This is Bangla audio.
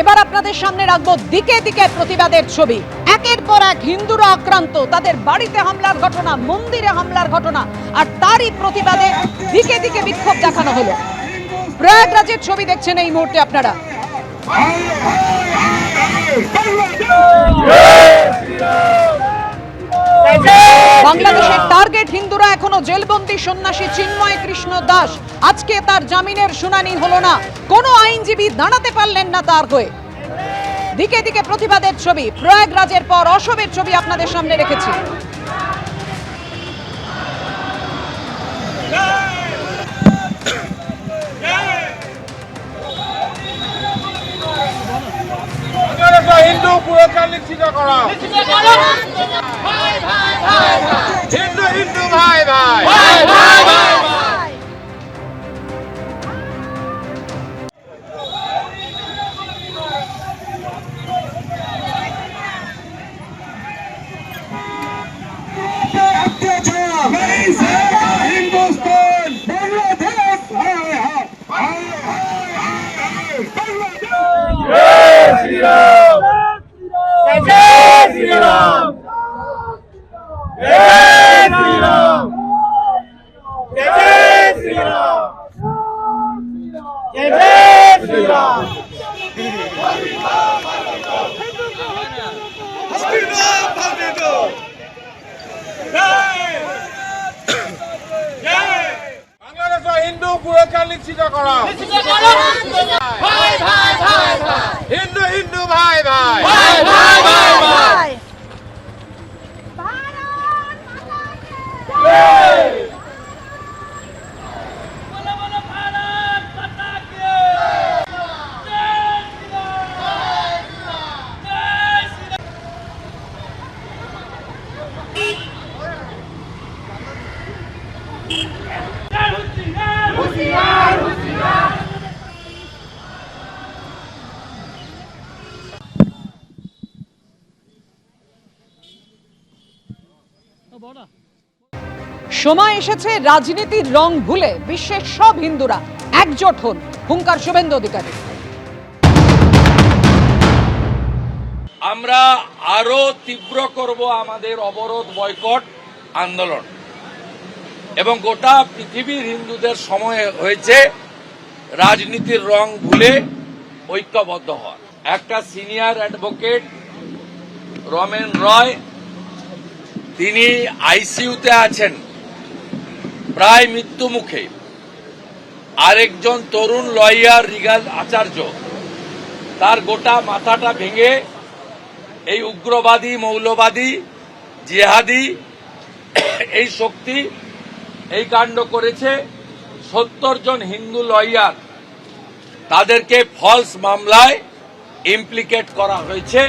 এবার আপনাদের সামনে রাখব দিকে দিকে প্রতিবাদের ছবি। একের পর এক হিন্দুরা আক্রান্ত। তাদের বাড়িতে হামলার ঘটনা, মন্দিরে হামলার ঘটনা, আর তারই প্রতিবাদে দিকে দিকে বিক্ষোভ দেখানো হলো। প্রয়াগরাজের ছবি দেখছেন এই মুহূর্তে আপনারা। বাংলাদেশের টার্গেট হিন্দুরা এখনও জেলবন্দি সন্ন্যাসী চিন্ময় কৃষ্ণ দাস। আজকে তার জামিনের শুনানি হলো না। কোনো আইনজীবী দাঁড়াতে পারলেন না তার হয়ে। দিকে দিকে প্রতিবাদের ছবি। প্রয়াগরাজের পর অশোবের ছবি আপনাদের সামনে রেখেছি। হিন্দু পুরস্কার নিশ্চিত করা। হিন্দু পুরস্কার নিশ্চিত করা হিন্দু হিন্দু ভাই ভাই সময় এসেছে রাজনীতির রং ভুলে বিশ্বের সব হিন্দুরা একজোট হন হুঙ্কার শুভেন্দু অধিকারী। আমরা আরও তীব্র করব আমাদের অবরোধ বয়কট আন্দোলন। এবং গোটা পৃথিবীর হিন্দুদের সময় হয়েছে রাজনীতির রং ভুলে ঐক্যবদ্ধ হওয়া। একটা সিনিয়র অ্যাডভোকেট রমেন রয়, তিনি আইসিইউতে আছেন। প্রায় মৃত্যু মুখে। আরেকজন তরুণ লয়ার রিগাল আচার্য। তার গোটা মাথাটা ভেঙে এই উগ্রবাদী, মৌলবাদী, জিহাদি, এই শক্তি এই কাণ্ড করেছে সত্তর জন হিন্দু লয়ার। তাদেরকে ফলস মামলায় ইমপ্লিকেট করা হয়েছে।